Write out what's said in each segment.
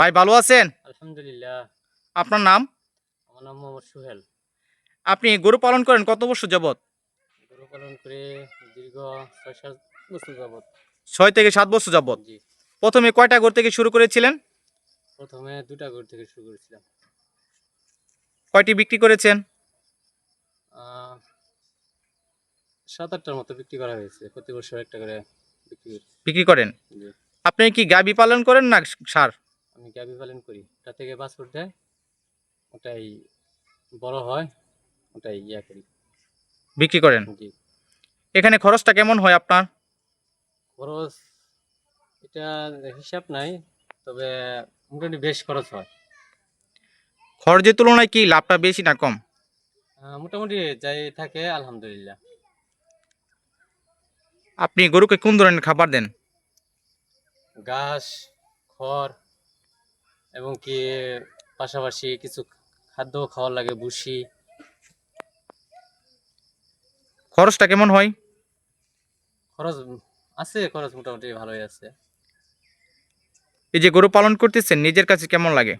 ভাই ভালো আছেন? আলহামদুলিল্লাহ। আপনার নাম? আমার নাম মোহাম্মদ সুহেল। আপনি গরু পালন করেন কত বছর যাবত গরু পালন করে দীর্ঘ ছয় সাত বছর যাবত ছয় থেকে সাত বছর যাবত জি। প্রথমে কয়টা গরু থেকে শুরু করেছিলেন? প্রথমে দুটা গরু থেকে শুরু করেছিলাম। কয়টি বিক্রি করেছেন? সাত আটটার মতো বিক্রি করা হয়েছে। প্রতি বছর একটা করে বিক্রি বিক্রি করেন? আপনি কি গাবি পালন করেন না সার? আমি গাভী পালন করি ওটা থেকে বাছুর দেয় ওটাই বড় হয় ওটাই ইয়া করি। বিক্রি করেন? জি। এখানে খরচটা কেমন হয় আপনার? খরচ এটা হিসাব নাই তবে মোটামুটি বেশ খরচ হয়। খরচের তুলনায় কি লাভটা বেশি না কম? মোটামুটি যাই থাকে আলহামদুলিল্লাহ। আপনি গরুকে কোন ধরনের খাবার দেন? ঘাস খড় এবং কি পাশাপাশি কিছু খাদ্য খাওয়ার লাগে ভুসি। খরচটা কেমন হয়? খরচ আছে খরচ মোটামুটি ভালোই আছে। এই যে গরু পালন করতেছেন নিজের কাছে কেমন লাগে?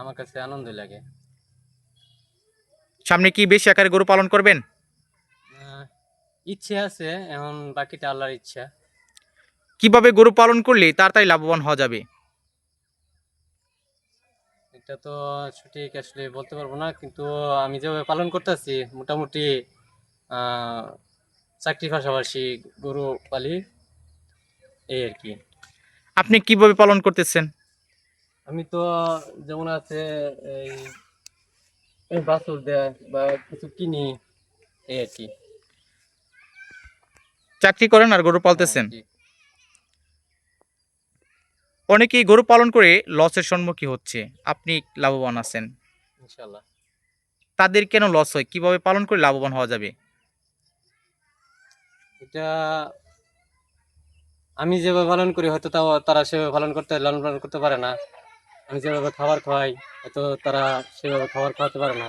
আমার কাছে আনন্দই লাগে। সামনে কি বেশি আকারে গরু পালন করবেন? ইচ্ছে আছে এখন বাকিটা আল্লাহর ইচ্ছা। কীভাবে গরু পালন করলে তাড়াতাড়ি লাভবান হওয়া যাবে? এটা তো সঠিক আসলে বলতে পারব না কিন্তু আমি যেভাবে পালন করতেছি মোটামুটি আহ, চাকরির পাশাপাশি গরু পালি এই আর কি। আপনি কীভাবে পালন করতেছেন? আমি তো যেমন আছে এই বাছুর দেয় বা কিছু কিনি এই আর কি। চাকরি করেন আর গরু পালতেছেন? জি। অনেকেই গরু পালন করে লসের সম্মুখীন হচ্ছে। আপনি লাভবান আছেন। ইনশাল্লাহ তাদের কেন লস হয়? কীভাবে পালন করে লাভবান হওয়া যাবে? এটা আমি যেভাবে পালন করি হয়তো তাও তারা সেভাবে পালন করতে লালন পালন করতে পারে না। আমি যেভাবে খাবার খাওয়াই হয়তো তারা সেভাবে খাবার খাওয়াতে পারে না।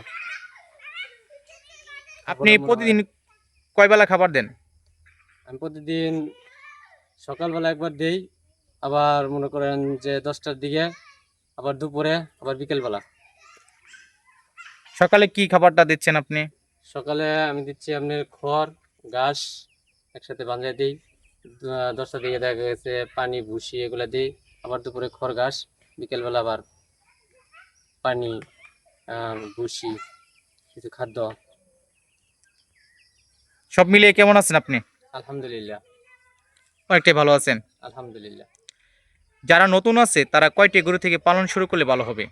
আপনি। প্রতিদিন কয় বেলা খাবার দেন? আমি প্রতিদিন সকালবেলা একবার দেই আবার মনে করেন যে দশটার দিকে আবার দুপুরে আবার বিকেলবেলা। সকালে কি খাবারটা দিচ্ছেন আপনি? সকালে আমি দিচ্ছি আপনার খড় ঘাস একসাথে বাঁধিয়ে দিই। দ- দশটার দিকে দেখা গেছে পানি ভুসি এগুলো দিই। আবার দুপুরে খড় ঘাস বিকেলবেলা আবার পানি ভুসি কিছু খাদ্য। সব মিলিয়ে কেমন আছেন আপনি? আলহামদুলিল্লাহ। অনেকটাই ভালো আছেন। আলহামদুলিল্লাহ। যারা নতুন আছে তারা কয়টি গরু থেকে পালন শুরু করলে ভালো হবে?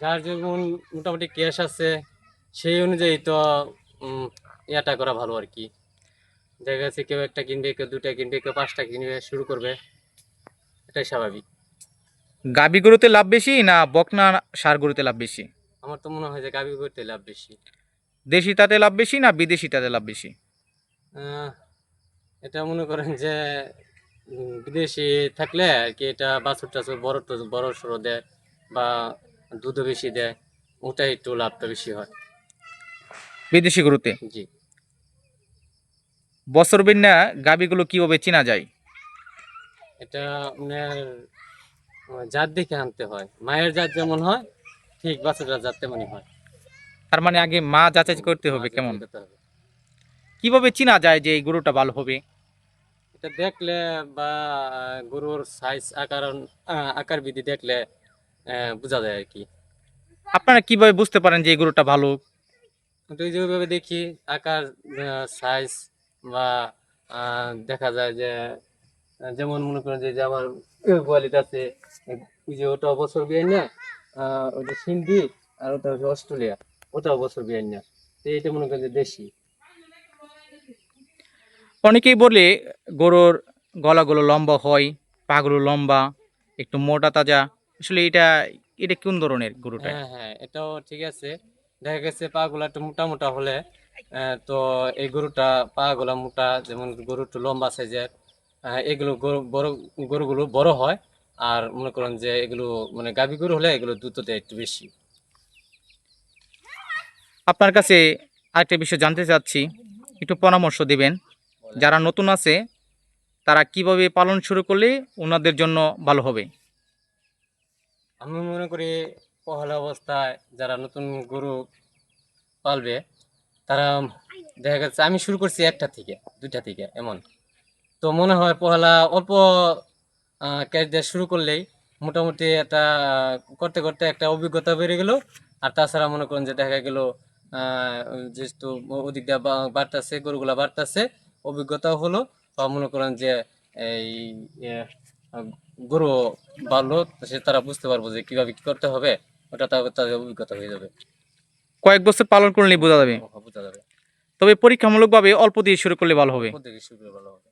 যার যেমন মোটামুটি ক্যাশ আছে সেই অনুযায়ী তো ইয়াটা করা ভালো আর কি। দেখা যাচ্ছে কেউ একটা কিনবে কেউ দুটা কিনবে কেউ পাঁচটা কিনবে শুরু করবে। এটাই স্বাভাবিক। গাবি গরুতে লাভ বেশি না বকনা সার গরুতে লাভ বেশি? আমার তো মনে হয় যে গাভী গরুতে লাভ বেশি। দেশি তাতে লাভ বেশি না বিদেশি তাতে লাভ বেশি? এটা মনে করেন যে বিদেশি থাকলে আর কি এটা বাছুর টাছুর বড় টু- বড় সড়ো দেয় বা দুধও বেশি দেয় ওটাই একটু লাভটা বেশি হয়। বিদেশি গরুতে? জি। বছর বিন্যা গাবিগুলো কীভাবে চেনা যায়? এটা আপনার জাত দেখে আনতে হয়। মায়ের জাত যেমন হয় ঠিক বাচ্চাটার জাত তেমনই হয়। তার মানে আগে মা যাচাই করতে হবে কেমন। কীভাবে চেনা যায় যে এই গরুটা ভালো হবে? এটা দেখলে বা গরুর সাইজ আকার আকার বিধি দেখলে বোঝা যায় আর কি। আপনারা কীভাবে বুঝতে পারেন যে এই গরুটা ভালো? যেভাবে দেখি আকার সাইজ বা দেখা যায় যে যেমন মনে করেন যে আমার কোয়ালিটি আছে ওই যে ওটা বছর বিয়ে না ওটা সিন্ধি আর ওটা হচ্ছে অস্ট্রেলিয়া ওটা বছর বিয়ে না। তো এইটা মনে করেন যে দেশি। অনেকেই বলে গরুর গলাগুলো লম্বা হয় পাগুলো লম্বা একটু মোটা তাজা। আসলে এটা এটা কোন ধরনের গরুটা? হ্যাঁ হ্যাঁ এটাও ঠিক আছে। দেখা গেছে পা গুলা একটু মোটা মোটা হলে তো এই গরুটা পা গুলা মোটা যেমন গরু একটু লম্বা সাইজের এগুলো গরু বড় গরুগুলো বড় হয় আর মনে করেন যে এগুলো মানে গাভী গরু হলে এগুলো দ্রুত দেয় একটু বেশি। আপনার কাছে আরেকটা বিষয় জানতে চাচ্ছি একটু পরামর্শ দিবেন। যারা নতুন আছে, তারা কীভাবে পালন শুরু করলে ওনাদের জন্য ভালো হবে? আমি মনে করি পহেলা অবস্থায় যারা নতুন গরু পালবে, তারা দেখা যাচ্ছে আমি শুরু করছি একটা থেকে, দুইটা থেকে এমন। তো মনে হয় পহেলা অল্প ক্যাশ দিয়ে শুরু করলেই মোটামুটি একটা, করতে করতে একটা অভিজ্ঞতা বেড়ে গেল। আর তাছাড়া মনে করেন যে দেখা গেল যেহেতু ওদিক দিয়ে বাড়তেছে, গরুগুলা বাড়তেছে অভিজ্ঞতাও হলো। বা মনে করেন যে এই গরু বাড়লো সে তারা বুঝতে পারব যে কীভাবে কি করতে হবে ওটা তাদের অভিজ্ঞতা হয়ে যাবে। কয়েক বছর পালন করলে বোঝা যাবে। বোঝা যাবে। তবে পরীক্ষামূলকভাবে অল্প দিয়ে শুরু করলে ভালো হবে। পদ্ধতি শুরু করলে ভালো হবে।